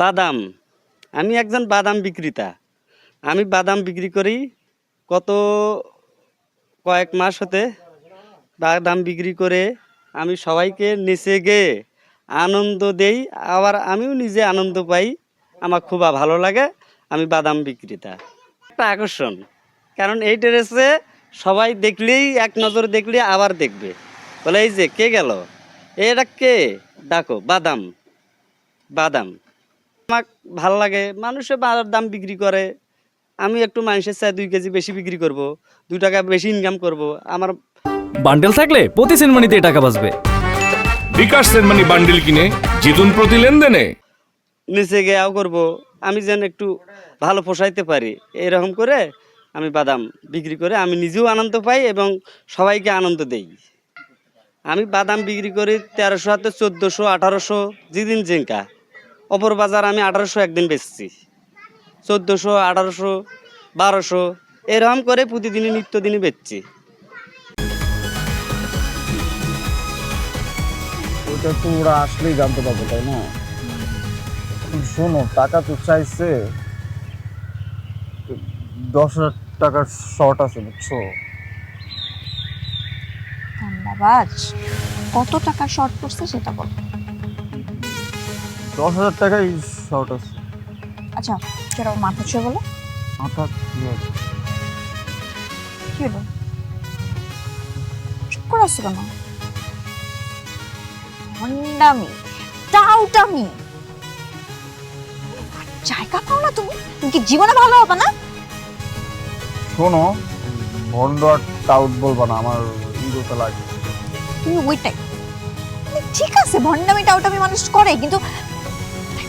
বাদাম। আমি একজন বাদাম বিক্রেতা। আমি বাদাম বিক্রি করি কত কয়েক মাস হতে। বাদাম বিক্রি করে আমি সবাইকে নিচে গিয়ে আনন্দ দেই। আবার আমিও নিজে আনন্দ পাই। আমার খুব ভালো লাগে। আমি বাদাম বিক্রেতা। একটা আকর্ষণ। কারণ এই ড্রেসে সবাই দেখলেই, এক নজর দেখলে আবার দেখবে। বলে, এই যে, কে গেল? এটা কে? ডাকো বাদাম। বাদাম। আমার ভালো লাগে। মানুষে বাজার দাম বিক্রি করে। আমি একটু মানুষের চাই দুই কেজি বেশি বিক্রি করব। দুই টাকা বেশি ইনকাম করব। আমার বান্ডেল থাকলে প্রতি সেনমানিতে টাকা বাঁচবে। বিকাশ সেনমানি বান্ডিল কিনে জিতুন প্রতি লেনদেনে। নিচে গিয়েও করব। আমি যেন একটু ভালো পোষাইতে পারি। এরকম করে আমি বাদাম বিক্রি করে আমি নিজেও আনন্দ পাই এবং সবাইকে আনন্দ দেই। আমি বাদাম বিক্রি করি তেরোশো হাতে চোদ্দোশো আঠারোশো যেদিন জিঙ্কা অপর বাজার আমি আঠারোশো একদিন বেচছি। চোদ্দোশো আঠারোশো বারোশো এরকম করে প্রতিদিনই নিত্যদিনই বেচছি। ওটা তো ওরা আসলেই জানতে পারবে তাই না? শোনো টাকা তো চাইছে। দশ হাজার টাকার শর্ট আছে বুঝছ? ধন্যবাদ। কত টাকা শর্ট পড়ছে সেটা বল। দশ হাজার টাকাই শর্ট আছে। আচ্ছা সেটা মাথা ছুঁয়ে বলো। মাথা কি কি হলো? চুপ করে আসছো কেন? টাউটামি। জায়গা পাও না তুমি? তুমি কি জীবনে ভালো হবে না? শোনো ভন্ড আর টাউট বলব না আমার ইগোতে লাগে। তুমি ওইটাই। মানে ঠিক আছে ভন্ডামি টাউটামি মানুষ করে কিন্তু